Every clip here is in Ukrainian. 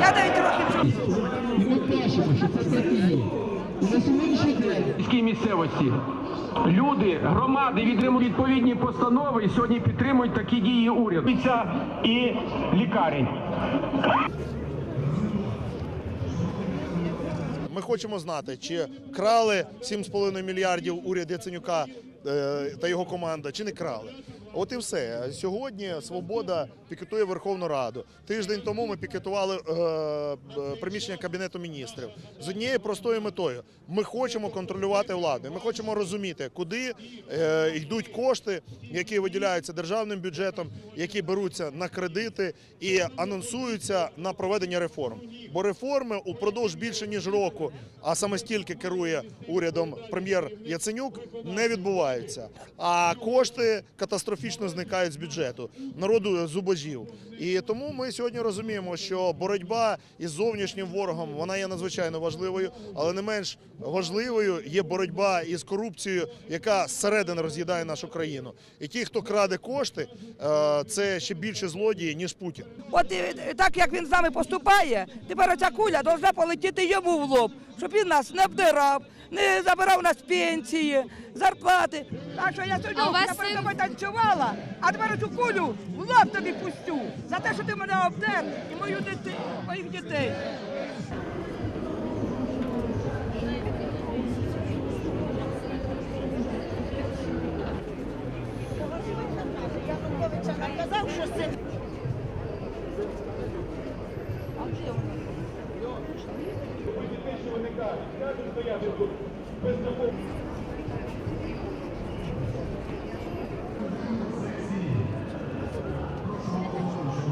Я 9 років сільській місцевості. Люди, громади відтримують відповідні постанови і сьогодні підтримують такі дії уряду. І лікарень. Ми хочемо знати, чи крали 7,5 мільярдів уряд Яценюка е, та його команда, чи не крали. От і все. Сьогодні Свобода пікетує Верховну Раду. Тиждень тому ми пікетували е, приміщення Кабінету міністрів з однією простою метою. Ми хочемо контролювати владу. Ми хочемо розуміти, куди е, йдуть кошти, які виділяються державним бюджетом, які беруться на кредити і анонсуються на проведення реформ. Бо реформи упродовж більше ніж року, а саме стільки керує урядом прем'єр Яценюк, не відбуваються. А кошти катастрофічно зникають з бюджету народу зубожів. І тому ми сьогодні розуміємо, що боротьба із зовнішнім ворогом вона є надзвичайно важливою, але не менш важливою є боротьба із корупцією, яка зсередини роз'їдає нашу країну. І ті, хто краде кошти, е, це ще більше злодії ніж Путін. От так як він з нами поступає, тепер оця куля повинна полетіти йому в лоб, щоб він нас не обдирав, не забирав у нас пенсії, зарплати. Так що я сьогодні А у вас я перед син- тобою танцювала, а тепер цю кулю в лоб тобі пустю за те, що ти мене обдер і мою дити, моїх дітей.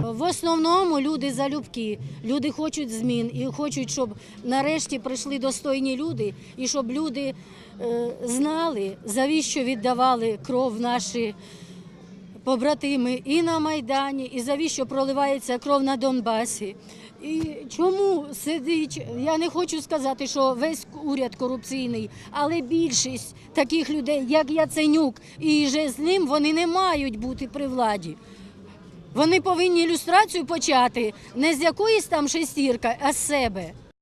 В основному люди залюбки. Люди хочуть змін і хочуть, щоб нарешті прийшли достойні люди, і щоб люди е, знали, завіщо віддавали кров наші побратими і на Майдані, і завіщо проливається кров на Донбасі. І чому сидить, я не хочу сказати, що весь уряд корупційний, але більшість таких людей, як Яценюк, і же з ним вони не мають бути при владі. Вони повинні ілюстрацію почати не з якоїсь там шестірки, а з себе.